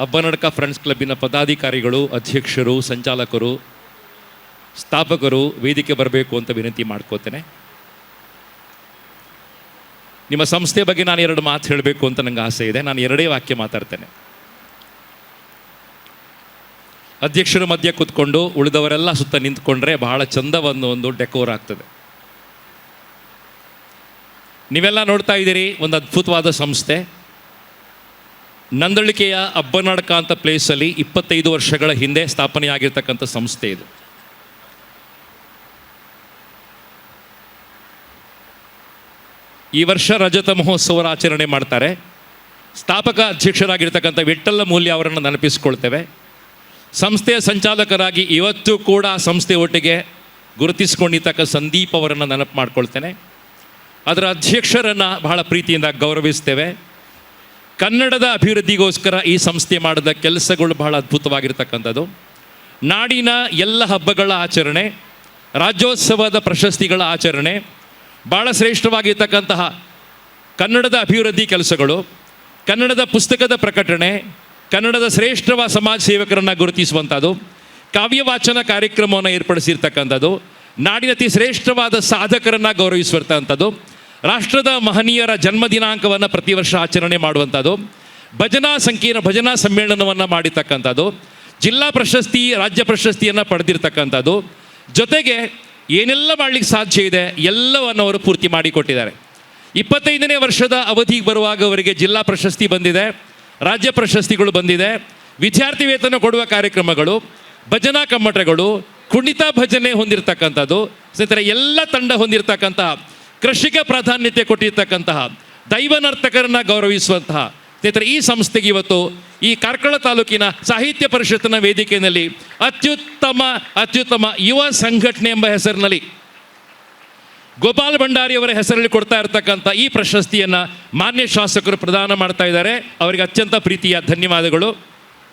Abbanadka friends ಕ್ಲಬ್ಬಿನ ಪದಾಧಿಕಾರಿಗಳು, ಅಧ್ಯಕ್ಷರು, ಸಂಚಾಲಕರು, ಸ್ಥಾಪಕರು ವೇದಿಕೆ ಬರಬೇಕು ಅಂತ ವಿನಂತಿ ಮಾಡ್ಕೋತೇನೆ. ನಿಮ್ಮ ಸಂಸ್ಥೆ ಬಗ್ಗೆ ನಾನು ಎರಡು ಮಾತು ಹೇಳಬೇಕು ಅಂತ ನನಗೆ ಆಸೆ ಇದೆ. ನಾನು ಎರಡೇ ವಾಕ್ಯ ಮಾತಾಡ್ತೇನೆ. ಅಧ್ಯಕ್ಷರ ಮಧ್ಯೆ ಕೂತ್ಕೊಂಡು ಉಳಿದವರೆಲ್ಲ ಸುತ್ತ ನಿಂತ್ಕೊಂಡ್ರೆ ಬಹಳ ಚಂದವನ್ನು ಒಂದು ಡೆಕೋರ್ ಆಗ್ತದೆ. ನೀವೆಲ್ಲ ನೋಡ್ತಾ ಇದ್ದೀರಿ, ಒಂದು ಅದ್ಭುತವಾದ ಸಂಸ್ಥೆ. ನಂದಳಿಕೆಯ ಅಬ್ಬನಾಡ್ಕ ಅಂತ ಪ್ಲೇಸಲ್ಲಿ ಇಪ್ಪತ್ತೈದು ವರ್ಷಗಳ ಹಿಂದೆ ಸ್ಥಾಪನೆಯಾಗಿರ್ತಕ್ಕಂಥ ಸಂಸ್ಥೆ ಇದು. ಈ ವರ್ಷ ರಜತ ಮಹೋತ್ಸವರ ಆಚರಣೆ ಮಾಡ್ತಾರೆ. ಸ್ಥಾಪಕ ಅಧ್ಯಕ್ಷರಾಗಿರ್ತಕ್ಕಂಥ ವಿಠ್ಠಲ ಮೂಲ್ಯ ಅವರನ್ನು ನೆನಪಿಸಿಕೊಳ್ತೇವೆ. ಸಂಸ್ಥೆಯ ಸಂಚಾಲಕರಾಗಿ ಇವತ್ತು ಕೂಡ ಸಂಸ್ಥೆ ಒಟ್ಟಿಗೆ ಗುರುತಿಸಿಕೊಂಡಿರ್ತಕ್ಕ ಸಂದೀಪ್ ಅವರನ್ನು ನೆನಪು ಮಾಡ್ಕೊಳ್ತೇನೆ. ಅದರ ಅಧ್ಯಕ್ಷರನ್ನು ಬಹಳ ಪ್ರೀತಿಯಿಂದ ಗೌರವಿಸ್ತೇವೆ. ಕನ್ನಡದ ಅಭಿವೃದ್ಧಿಗೋಸ್ಕರ ಈ ಸಂಸ್ಥೆ ಮಾಡಿದ ಕೆಲಸಗಳು ಬಹಳ ಅದ್ಭುತವಾಗಿರ್ತಕ್ಕಂಥದ್ದು. ನಾಡಿನ ಎಲ್ಲ ಹಬ್ಬಗಳ ಆಚರಣೆ, ರಾಜ್ಯೋತ್ಸವದ ಪ್ರಶಸ್ತಿಗಳ ಆಚರಣೆ ಭಾಳ ಶ್ರೇಷ್ಠವಾಗಿರ್ತಕ್ಕಂತಹ ಕನ್ನಡದ ಅಭಿವೃದ್ಧಿ ಕೆಲಸಗಳು, ಕನ್ನಡದ ಪುಸ್ತಕದ ಪ್ರಕಟಣೆ, ಕನ್ನಡದ ಶ್ರೇಷ್ಠವ ಸಮಾಜ ಸೇವಕರನ್ನು ಗುರುತಿಸುವಂಥದ್ದು, ಕಾವ್ಯವಾಚನ ಕಾರ್ಯಕ್ರಮವನ್ನು ಏರ್ಪಡಿಸಿರ್ತಕ್ಕಂಥದ್ದು, ನಾಡಿನ ಅತಿ ಶ್ರೇಷ್ಠವಾದ ಸಾಧಕರನ್ನು ಗೌರವಿಸುವಂಥದ್ದು. ರಾಷ್ಟ್ರದ ಮಹನೀಯರ ಜನ್ಮ ದಿನಾಂಕವನ್ನು ಪ್ರತಿ ವರ್ಷ ಆಚರಣೆ ಮಾಡುವಂಥದ್ದು ಭಜನಾ ಸಂಕೀರ್ಣ, ಭಜನಾ ಸಮ್ಮೇಳನವನ್ನು ಮಾಡಿರ್ತಕ್ಕಂಥದ್ದು, ಜಿಲ್ಲಾ ಪ್ರಶಸ್ತಿ, ರಾಜ್ಯ ಪ್ರಶಸ್ತಿಯನ್ನು ಪಡೆದಿರ್ತಕ್ಕಂಥದ್ದು, ಜೊತೆಗೆ ಏನೆಲ್ಲ ಮಾಡಲಿಕ್ಕೆ ಸಾಧ್ಯ ಇದೆ ಎಲ್ಲವನ್ನು ಅವರು ಪೂರ್ತಿ ಮಾಡಿಕೊಟ್ಟಿದ್ದಾರೆ. ಇಪ್ಪತ್ತೈದನೇ ವರ್ಷದ ಅವಧಿಗೆ ಬರುವಾಗ ಅವರಿಗೆ ಜಿಲ್ಲಾ ಪ್ರಶಸ್ತಿ ಬಂದಿದೆ, ರಾಜ್ಯ ಪ್ರಶಸ್ತಿಗಳು ಬಂದಿದೆ, ವಿದ್ಯಾರ್ಥಿ ವೇತನ ಕೊಡುವ ಕಾರ್ಯಕ್ರಮಗಳು, ಭಜನಾ ಕಮ್ಮಟಗಳು, ಕುಣಿತ ಭಜನೆ ಹೊಂದಿರತಕ್ಕಂಥದ್ದು, ಸ್ನೇಹಿತರೆ, ಎಲ್ಲ ತಂಡ ಹೊಂದಿರತಕ್ಕಂತಹ ಕೃಷಿಕ ಪ್ರಾಧಾನ್ಯತೆ ಕೊಟ್ಟಿರ್ತಕ್ಕಂತಹ ದೈವ ನರ್ತಕರನ್ನ ಗೌರವಿಸುವಂತಹ ಸ್ನೇಹಿತರೆ, ಈ ಸಂಸ್ಥೆಗೆ ಇವತ್ತು ಈ ಕಾರ್ಕಳ ತಾಲೂಕಿನ ಸಾಹಿತ್ಯ ಪರಿಷತ್ತಿನ ವೇದಿಕೆಯಲ್ಲಿ ಅತ್ಯುತ್ತಮ ಅತ್ಯುತ್ತಮ ಯುವ ಸಂಘಟನೆ ಎಂಬ ಹೆಸರಿನಲ್ಲಿ ಗೋಪಾಲ್ ಭಂಡಾರಿ ಅವರ ಹೆಸರಲ್ಲಿ ಕೊಡ್ತಾ ಇರತಕ್ಕಂಥ ಈ ಪ್ರಶಸ್ತಿಯನ್ನು ಮಾನ್ಯ ಶಾಸಕರು ಪ್ರದಾನ ಮಾಡ್ತಾ ಇದ್ದಾರೆ. ಅವರಿಗೆ ಅತ್ಯಂತ ಪ್ರೀತಿಯ ಧನ್ಯವಾದಗಳು.